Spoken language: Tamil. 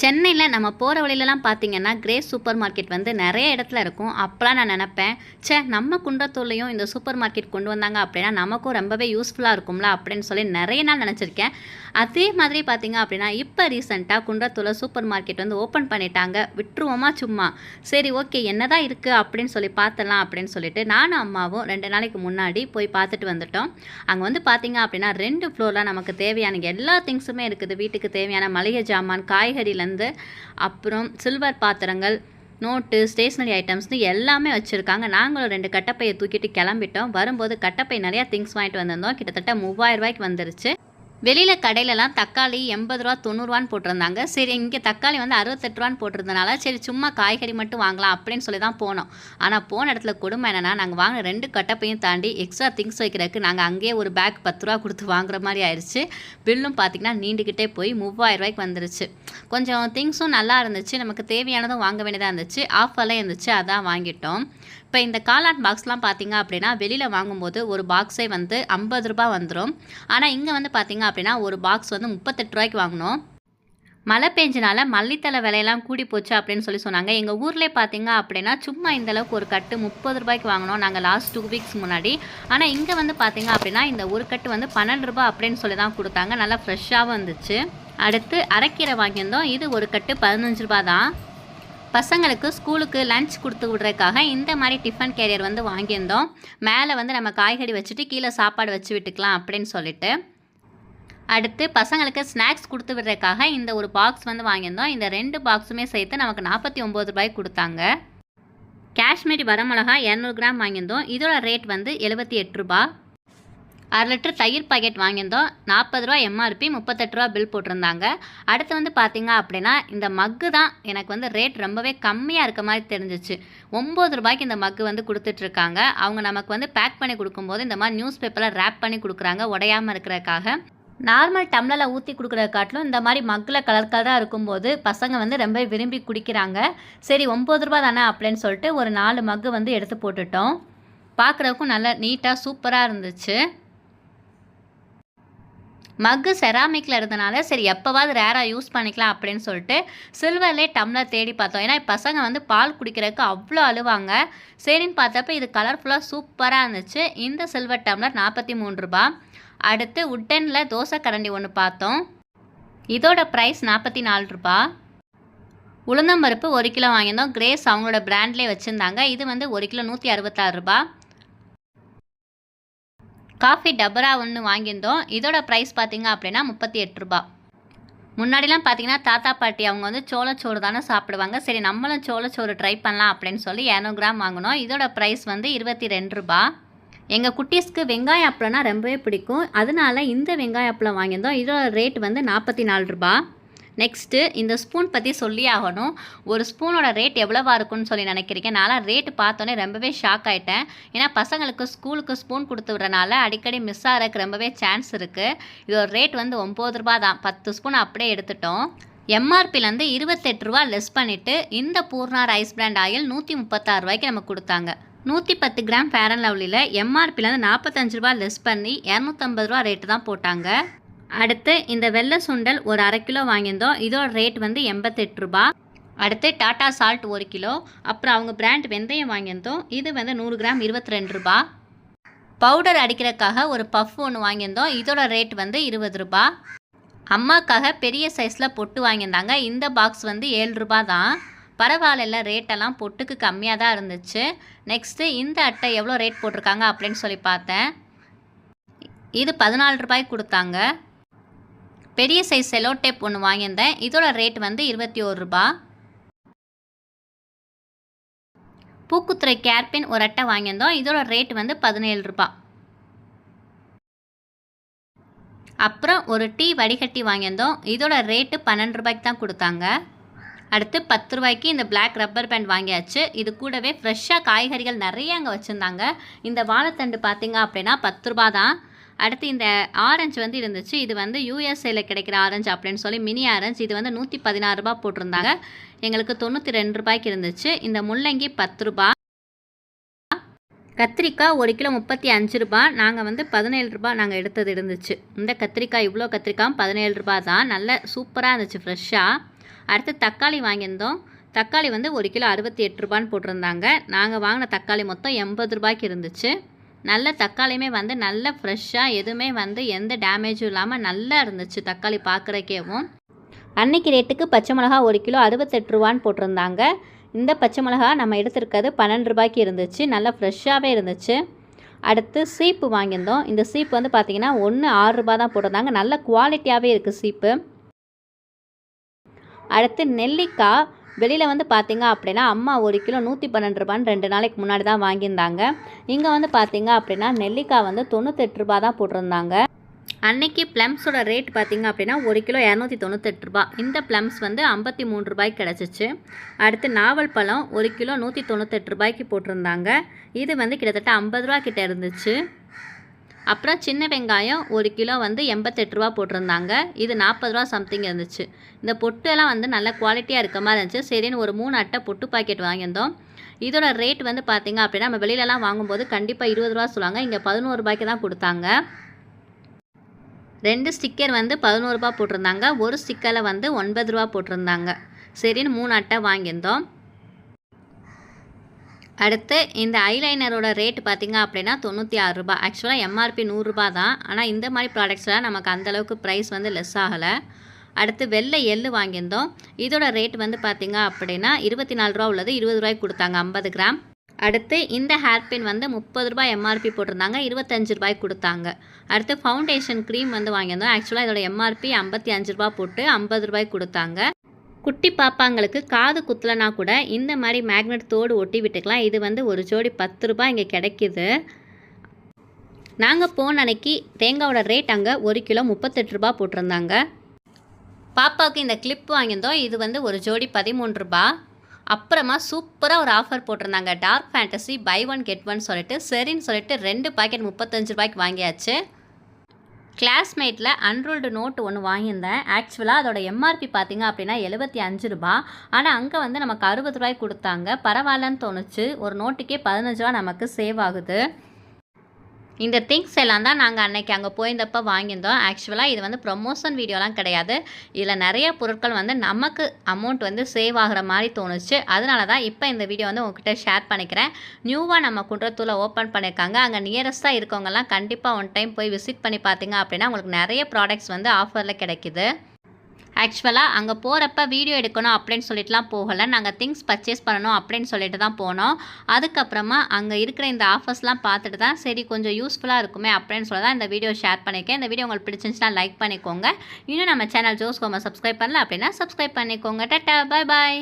சென்னையில் நம்ம போகிற வழியிலலாம் பார்த்தீங்கன்னா கிரேஸ் சூப்பர் மார்க்கெட் வந்து நிறைய இடத்துல இருக்கும். அப்போலாம் நான் நினப்பேன் ச்சே நம்ம குன்றத்தூர்லேயும் இந்த சூப்பர் மார்க்கெட் கொண்டு வந்தாங்க அப்படின்னா நமக்கும் ரொம்பவே யூஸ்ஃபுல்லாக இருக்கும்ல அப்படின்னு சொல்லி நிறைய நாள் நினச்சிருக்கேன். அதே மாதிரி பார்த்தீங்க அப்படின்னா இப்போ ரீசெண்டாக குன்றத்தூரில் சூப்பர் மார்க்கெட் வந்து ஓப்பன் பண்ணிட்டாங்க. விட்டுருவோமா சும்மா? சரி ஓகே என்னதான் இருக்குது அப்படின்னு சொல்லி பார்த்தலாம் அப்படின்னு சொல்லிட்டு நானும் அம்மாவும் ரெண்டு நாளைக்கு முன்னாடி போய் பார்த்துட்டு வந்துட்டோம். அங்கே வந்து பார்த்தீங்க அப்படின்னா ரெண்டு ஃப்ளோரில் நமக்கு தேவையான எல்லா திங்ஸுமே இருக்குது. வீட்டுக்கு தேவையான மளிகை ஜாமான் காய்கறிலேருந்து அப்புறம் சில்வர் பாத்திரங்கள் நோட்டு ஸ்டேஷ்னரி ஐட்டம்ஸ்னு எல்லாமே வச்சுருக்காங்க. நாங்களும் ரெண்டு கட்டப்பையை தூக்கிட்டு கிளம்பிட்டோம். வரும்போது கட்டப்பை நிறையா திங்ஸ் வாங்கிட்டு வந்திருந்தோம். கிட்டத்தட்ட மூவாயிரம் ரூபாய்க்கு வந்துருச்சு. வெளியில் கடையிலலாம் தக்காளி எண்பது ரூபா தொண்ணூறுவான்னு போட்டிருந்தாங்க. சரி இங்கே தக்காளி வந்து அறுபத்தெட்டு ரூபான்னு போட்டிருந்தனால சரி சும்மா காய்கறி மட்டும் வாங்கலாம் அப்படின்னு சொல்லி தான் போனோம். ஆனால் போன இடத்துல கொடுமை என்னென்னா நாங்கள் வாங்கின ரெண்டு கட்டப்பையும் தாண்டி எக்ஸ்ட்ரா திங்ஸ் வைக்கிறதுக்கு நாங்கள் அங்கேயே ஒரு பேக் பத்து ரூபா கொடுத்து வாங்குற மாதிரி ஆயிடுச்சு பில்லும் பார்த்திங்கன்னா நீண்டுக்கிட்டே போய் மூவாயிரம் ரூபாய்க்கு வந்துருச்சு. கொஞ்சம் திங்ஸும் நல்லா இருந்துச்சு. நமக்கு தேவையானதும் வாங்க வேண்டியதாக இருந்துச்சு. ஆஃபர்லாம் இருந்துச்சு. அதான் வாங்கிட்டோம். இப்போ இந்த காளான் பாக்ஸ்லாம் பார்த்தீங்க அப்படின்னா வெளியில் வாங்கும்போது ஒரு பாக்ஸே வந்து ஐம்பது ரூபா வந்துடும் ஆனால் இங்கே வந்து பார்த்தீங்க அப்படின்னா ஒரு பாக்ஸ் வந்து முப்பத்தெட்டு ரூபாய்க்கு வாங்கினோம் மழை பெஞ்சனால மல்லித்தலை விலையெல்லாம் கூடி போச்சு அப்படின்னு சொல்லி சொன்னாங்க. எங்கள் ஊர்லேயே பார்த்தீங்க அப்படின்னா சும்மா இந்த அளவுக்கு ஒரு கட்டு முப்பது ரூபாய்க்கு வாங்கினோம். நாங்கள் லாஸ்ட் டூ வீக்ஸ் முன்னாடி. ஆனால் இங்கே வந்து பார்த்தீங்க அப்படின்னா இந்த ஒரு கட்டு வந்து பன்னெண்டு ரூபாய் அப்படின்னு சொல்லி தான் கொடுத்தாங்க. நல்லா ஃப்ரெஷ்ஷாகவும் இருந்துச்சு. அடுத்து அரைக்கீரை வாங்கியிருந்தோம். இது ஒரு கட்டு பதினஞ்சு ரூபா தான். பசங்களுக்கு ஸ்கூலுக்கு லஞ்ச் கொடுத்து விட்றதுக்காக இந்த மாதிரி டிஃபன் கேரியர் வந்து வாங்கியிருந்தோம். மேலே வந்து நம்ம காய்கறி வச்சுட்டு கீழே சாப்பாடு வச்சு விட்டுக்கலாம் அப்படின்னு சொல்லிட்டு. அடுத்து பசங்களுக்கு ஸ்நாக்ஸ் கொடுத்து விடுறதுக்காக இந்த ஒரு பாக்ஸ் வந்து வாங்கியிருந்தோம். இந்த ரெண்டு பாக்ஸுமே சேர்த்து நமக்கு நாற்பத்தி ஒம்பது ரூபாய் கொடுத்தாங்க. காஷ்மீரி வரமிளகா இரநூறு கிராம் வாங்கியிருந்தோம். இதோட ரேட் வந்து எழுபத்தி எட்டு ரூபா அரை லிட்டர் தயிர் பாக்கெட் வாங்கியிருந்தோம். நாற்பது ரூபா எம்ஆர்பி முப்பத்தெட்டு ரூபா பில் போட்டிருந்தாங்க. அடுத்து வந்து பார்த்தீங்க அப்படின்னா இந்த மக்கு தான் எனக்கு வந்து ரேட் ரொம்பவே கம்மியாக இருக்க மாதிரி தெரிஞ்சிச்சு. ஒம்பது ரூபாய்க்கு இந்த மக்கு வந்து கொடுத்துட்ருக்காங்க. அவங்க நமக்கு வந்து பேக் பண்ணி கொடுக்கும்போது இந்த மாதிரி நியூஸ் பேப்பரில் ரேப் பண்ணி கொடுக்குறாங்க உடையாமல் இருக்கிறதுக்காக. நார்மல் டம்ளரில் ஊற்றி கொடுக்குறத காட்டிலும் இந்த மாதிரி மக்கில் கலர் கலராக இருக்கும்போது பசங்க வந்து ரொம்ப விரும்பி குடிக்கிறாங்க. சரி ஒம்பது ரூபா தானே அப்படின்னு சொல்லிட்டு ஒரு நாலு மக்கு வந்து எடுத்து போட்டுட்டோம். பார்க்குறதுக்கும் நல்லா நீட்டாக சூப்பராக இருந்துச்சு. மக்கு செராமிக்கில் இருந்தனால சரி எப்போவாது ரேராக யூஸ் பண்ணிக்கலாம் அப்படின்னு சொல்லிட்டு சில்வர்லேயே டம்ளர் தேடி பார்த்தோம். ஏன்னா பசங்க வந்து பால் குடிக்கிறதுக்கு அவ்வளோ அழுவாங்க. சரின்னு பார்த்தப்ப இது கலர்ஃபுல்லாக சூப்பராக இருந்துச்சு. இந்த சில்வர் டம்ளர் நாற்பத்தி மூணு ரூபா அடுத்து உட்டனில் தோசை கரண்டி ஒன்று பார்த்தோம். இதோட ப்ரைஸ் நாற்பத்தி நாலு ரூபா உளுந்தம்பருப்பு ஒரு கிலோ வாங்கியிருந்தோம். கிரேஸ் அவங்களோட பிராண்ட்லேயே வச்சுருந்தாங்க. இது வந்து ஒரு கிலோ நூற்றி அறுபத்தாறு ரூபா காஃபி டபரா ஒன்று வாங்கியிருந்தோம். இதோட ப்ரைஸ் பார்த்தீங்க அப்படின்னா முப்பத்தி எட்டு ரூபா. முன்னாடிலாம் பார்த்தீங்கன்னா தாத்தா பாட்டி அவங்க வந்து சோளச்சோறு தானே சாப்பிடுவாங்க. சரி நம்மளும் சோளச்சோறு ட்ரை பண்ணலாம் அப்படின்னு சொல்லி இரநூறு கிராம் வாங்கினோம். இதோட ப்ரைஸ் வந்து இருபத்தி ரெண்டு ரூபா. எங்கள் குட்டீஸ்க்கு வெங்காய அப்பளம்னா ரொம்பவே பிடிக்கும். அதனால இந்த வெங்காய அப்பளம் வாங்கியிருந்தோம். இதோட ரேட் வந்து நாற்பத்தி நாலு ரூபா. நெக்ஸ்ட்டு இந்த ஸ்பூன் பற்றி சொல்லி ஆகணும். ஒரு ஸ்பூனோட ரேட் எவ்வளவா இருக்கும்னு சொல்லி நினைக்கிறீங்க? நான்லாம் ரேட்டு பார்த்தோன்னே ரொம்பவே ஷாக் ஆகிட்டேன் ஏன்னா பசங்களுக்கு ஸ்கூலுக்கு ஸ்பூன் கொடுத்து விட்றனால அடிக்கடி மிஸ் ஆகிறதுக்கு ரொம்பவே சான்ஸ் இருக்குது இதோட ரேட் வந்து ஒம்பது ரூபா தான். பத்து ஸ்பூன் அப்படியே எடுத்துட்டோம். எம்ஆர்பிலேருந்து இருபத்தெட்டு ரூபா லெஸ் பண்ணிவிட்டு இந்த பூர்ணா ரைஸ் பிராண்ட் ஆயில் நூற்றி முப்பத்தாறு ரூபாய்க்கு நமக்கு கொடுத்தாங்க. நூற்றி பத்து கிராம் ஃபேர் அண்ட் லவ்லியில் எம்ஆர்பிலேருந்து நாற்பத்தஞ்சு ரூபா லெஸ் பண்ணி இரநூத்தம்பது ரூபா ரேட்டு தான் போட்டாங்க. அடுத்து இந்த வெள்ளை சுண்டல் ஒரு அரை கிலோ வாங்கியிருந்தோம். இதோட ரேட் வந்து எண்பத்தெட்டு ரூபா. அடுத்து டாடா சால்ட் ஒரு கிலோ. அப்புறம் அவங்க பிராண்ட் வெந்தயம் வாங்கியிருந்தோம். இது வந்து நூறு கிராம் இருபத்தி ரெண்டு ரூபா. பவுடர் அடிக்கிறதுக்காக ஒரு பஃப் ஒன்று வாங்கியிருந்தோம். இதோட ரேட் வந்து இருபது ரூபா. அம்மாக்காக பெரிய சைஸில் பொட்டு வாங்கியிருந்தாங்க. இந்த பாக்ஸ் வந்து ஏழு ரூபா தான். பரவாயில்ல ரேட்டெல்லாம் பொட்டுக்கு கம்மியாக தான் இருந்துச்சு. நெக்ஸ்ட்டு இந்த அட்டை எவ்வளோ ரேட் போட்டிருக்காங்க அப்படின்னு சொல்லி பார்த்தேன். இது பதினாலு ரூபாய்க்கு கொடுத்தாங்க. பெரிய சைஸ் செலோ டேப் ஒன்று வாங்கியிருந்தேன். இதோட ரேட் வந்து இருபத்தி ஒரு ரூபா. பூக்குத்துறை கேர்பின் ஒரு அட்டை வாங்கியிருந்தோம். இதோட ரேட் வந்து பதினேழு ரூபா. அப்புறம் ஒரு டீ வடிகட்டி வாங்கியிருந்தோம். இதோட ரேட்டு பன்னெண்டு ரூபாய்க்கு தான் கொடுத்தாங்க. அடுத்து பத்து ரூபாய்க்கு இந்த பிளாக் ரப்பர் பேண்ட் வாங்கியாச்சு. இது கூடவே ஃப்ரெஷ்ஷாக காய்கறிகள் நிறைய அங்கே வச்சுருந்தாங்க. இந்த வாழைத்தண்டு பார்த்தீங்க அப்படின்னா பத்து ரூபா தான். அடுத்து இந்த ஆரஞ்சு வந்து இருந்துச்சு. இது வந்து யூஎஸ்ஏல கிடைக்கிற ஆரஞ்சு அப்படின்னு சொல்லி மினி ஆரஞ்சு இது வந்து நூற்றி பதினாறு ரூபா போட்டிருந்தாங்க. எங்களுக்கு தொண்ணூற்றி ரெண்டு ரூபாய்க்கு இருந்துச்சு. இந்த முள்ளங்கி பத்து ரூபா கத்திரிக்காய் ஒரு கிலோ முப்பத்தி அஞ்சு ரூபாய். நாங்கள் வந்து பதினேழு ரூபா நாங்கள் எடுத்தது இருந்துச்சு. இந்த கத்திரிக்காய் இவ்வளோ கத்திரிக்காய் பதினேழு ரூபா தான். நல்ல சூப்பராக இருந்துச்சு ஃப்ரெஷ்ஷாக அடுத்து தக்காளி வாங்கியிருந்தோம். தக்காளி வந்து ஒரு கிலோ அறுபத்தி எட்டு ரூபான்னு போட்டிருந்தாங்க. நாங்கள் வாங்கின தக்காளி மொத்தம் எண்பது ரூபாய்க்கு இருந்துச்சு. நல்ல தக்காளியுமே வந்து நல்ல ஃப்ரெஷ்ஷாக எதுவுமே வந்து எந்த டேமேஜும் இல்லாமல் நல்லா இருந்துச்சு தக்காளி பார்க்குறக்கேவும் அன்னைக்கு ரேட்டுக்கு பச்சை மிளகா ஒரு கிலோ அறுபத்தெட்டு ரூபான்னு போட்டிருந்தாங்க. இந்த பச்சை மிளகா நம்ம எடுத்திருக்கிறது பன்னெண்டு ரூபாய்க்கு இருந்துச்சு. நல்லா ஃப்ரெஷ்ஷாகவே இருந்துச்சு. அடுத்து சீப்பு வாங்கியிருந்தோம். இந்த சீப்பு வந்து பார்த்திங்கன்னா ஒன்று ஆறு ரூபா தான் போட்டிருந்தாங்க. நல்ல குவாலிட்டியாகவே இருக்குது சீப்பு. அடுத்து நெல்லிக்காய். வெளியில் வந்து பார்த்தீங்க அப்படின்னா அம்மா ஒரு கிலோ நூற்றி பன்னெண்டு ரூபான்னு ரெண்டு நாளைக்கு முன்னாடி தான் வாங்கியிருந்தாங்க. இங்கே வந்து பார்த்தீங்க அப்படின்னா நெல்லிக்காய் வந்து தொண்ணூத்தெட்டு ரூபா தான் போட்டிருந்தாங்க. அன்னைக்கு ப்ளம்ஸோட ரேட் பார்த்தீங்க அப்படின்னா ஒரு கிலோ இரநூத்தி தொண்ணூத்தெட்டு ரூபா. இந்த ப்ளம்ஸ் வந்து ஐம்பத்தி மூணு ரூபாய்க்கு கிடச்சிச்சு. அடுத்து நாவல் பழம் ஒரு கிலோ நூற்றி தொண்ணூத்தெட்டு ரூபாய்க்கு போட்டிருந்தாங்க. இது வந்து கிட்டத்தட்ட ஐம்பது ரூபா கிட்ட இருந்துச்சு. அப்புறம் சின்ன வெங்காயம் ஒரு கிலோ வந்து எண்பத்தெட்டு ரூபா போட்டிருந்தாங்க. இது நாற்பது ரூபா சம்திங் இருந்துச்சு. இந்த பொட்டெல்லாம் வந்து நல்ல குவாலிட்டியாக இருக்க மாதிரி இருந்துச்சு. சரின்னு ஒரு மூணு அட்டை பொட்டு பாக்கெட் வாங்கியிருந்தோம். இதோட ரேட் வந்து பார்த்திங்க அப்படின்னா நம்ம வெளியிலலாம் வாங்கும்போது கண்டிப்பாக இருபது ரூபா சொல்லுவாங்க. இங்கே பதினோரு ரூபாய்க்கு தான் கொடுத்தாங்க. ரெண்டு ஸ்டிக்கர் வந்து பதினோரு ரூபா போட்டிருந்தாங்க. ஒரு ஸ்டிக்கரில் வந்து ஒன்பது ரூபா போட்டிருந்தாங்க. சரின்னு மூணு அட்டை வாங்கியிருந்தோம். அடுத்து இந்த ஐலைனரோட ரேட் பார்த்தீங்க அப்படின்னா தொண்ணூற்றி ஆறு ரூபா. ஆக்சுவலாக எம்ஆர்பி நூறுரூபா தான். ஆனால் இந்த மாதிரி ப்ராடக்ட்ஸ்லாம் நமக்கு அந்தளவுக்கு ப்ரைஸ் வந்து லெஸ் ஆகலை. அடுத்து வெள்ளை எள்ளு வாங்கியிருந்தோம். இதோட ரேட் வந்து பார்த்தீங்க அப்படின்னா இருபத்தி நாலு ரூபா உள்ளது. இருபது ரூபாய்க்கு கொடுத்தாங்க. ஐம்பது கிராம். அடுத்து இந்த ஹேர் பின் வந்து முப்பது ரூபாய் எம்ஆர்பி போட்டிருந்தாங்க. இருபத்தஞ்சு ரூபாய்க்கு கொடுத்தாங்க. அடுத்து ஃபவுண்டேஷன் க்ரீம் வந்து வாங்கியிருந்தோம். ஆக்சுவலாக இதோட எம்ஆர்பி ஐம்பத்தி அஞ்சு ரூபா போட்டு ஐம்பது ரூபாய்க்கு கொடுத்தாங்க. குட்டி பாப்பாங்களுக்கு காது குத்தலைனா கூட இந்த மாதிரி மேக்னெட் தோடு ஒட்டி விட்டுக்கலாம். இது வந்து ஒரு ஜோடி பத்து ரூபாய் இங்கே கிடைக்கிது. நாங்கள் போன அன்னைக்கு தேங்காவோட ரேட் அங்கே ஒரு கிலோ முப்பத்தெட்டு ரூபா போட்டிருந்தாங்க. பாப்பாவுக்கு இந்த கிளிப் வாங்கியிருந்தோம். இது வந்து ஒரு ஜோடி பதிமூன்று ரூபா அப்புறமா சூப்பராக ஒரு ஆஃபர் போட்டிருந்தாங்க. Dark fantasy buy one get one சொல்லிட்டு சரின்னு சொல்லிட்டு ரெண்டு பாக்கெட் முப்பத்தஞ்சு ரூபாய்க்கு வாங்கியாச்சு. கிளாஸ்மேட்டில் அன்ரூல்டு நோட்டு ஒன்று வாங்கியிருந்தேன். ஆக்சுவலாக அதோட எம்ஆர்பி பார்த்தீங்க அப்படின்னா எழுபத்தி அஞ்சு ரூபா. ஆனால் அங்கே வந்து நமக்கு அறுபது ரூபாய் கொடுத்தாங்க. பரவாயில்லன்னு தோணுச்சு. ஒரு நோட்டுக்கே பதினஞ்சு ரூபா நமக்கு சேவ் ஆகுது. இந்த திங்ஸ் எல்லாம் தான் நாங்கள் அன்னைக்கு அங்கே போயிருந்தப்போ வாங்கியிருந்தோம். ஆக்சுவலாக இது வந்து ப்ரொமோஷன் வீடியோலாம் கிடையாது. இதில் நிறைய பொருட்கள் வந்து நமக்கு அமௌண்ட் வந்து சேவ் ஆகிற மாதிரி தோணுச்சு. அதனால தான் இப்போ இந்த வீடியோ வந்து உங்ககிட்ட ஷேர் பண்ணிக்கிறேன். நியூவாக நம்ம குன்றத்தூரில் ஓப்பன் பண்ணியிருக்காங்க. அங்கே நியரஸ்ட்டாக இருக்கவங்கலாம் கண்டிப்பாக ஒன் டைம் போய் விசிட் பண்ணி பார்த்தீங்க அப்படின்னா உங்களுக்கு நிறைய ப்ராடக்ட்ஸ் வந்து ஆஃபரில் கிடைக்குது. ஆக்சுவலாக அங்கே போகிறப்ப வீடியோ எடுக்கணும் அப்படின்னு சொல்லிட்டுலாம் போகலை. நாங்கள் திங்ஸ் பர்ச்சேஸ் பண்ணணும் அப்படின்னு சொல்லிட்டு தான் போனோம். அதுக்கப்புறமா அங்கே இருக்கிற இந்த ஆஃபர்ஸ்லாம் பார்த்துட்டு தான் சரி கொஞ்சம் யூஸ்ஃபுல்லாக இருக்குமே அப்படின்னு சொல்லி தான் இந்த வீடியோ ஷேர் பண்ணியிருக்கேன். இந்த வீடியோ உங்களுக்கு பிடிச்சிருந்துச்சுன்னா லைக் பண்ணிக்கோங்க. இன்னும் நம்ம சேனல் ஜோஸ் கோமா சப்ஸ்கிரைப் பண்ணல அப்படின்னா சப்ஸ்கிரைப் பண்ணிக்கோங்க. டட்டா பாய் பாய்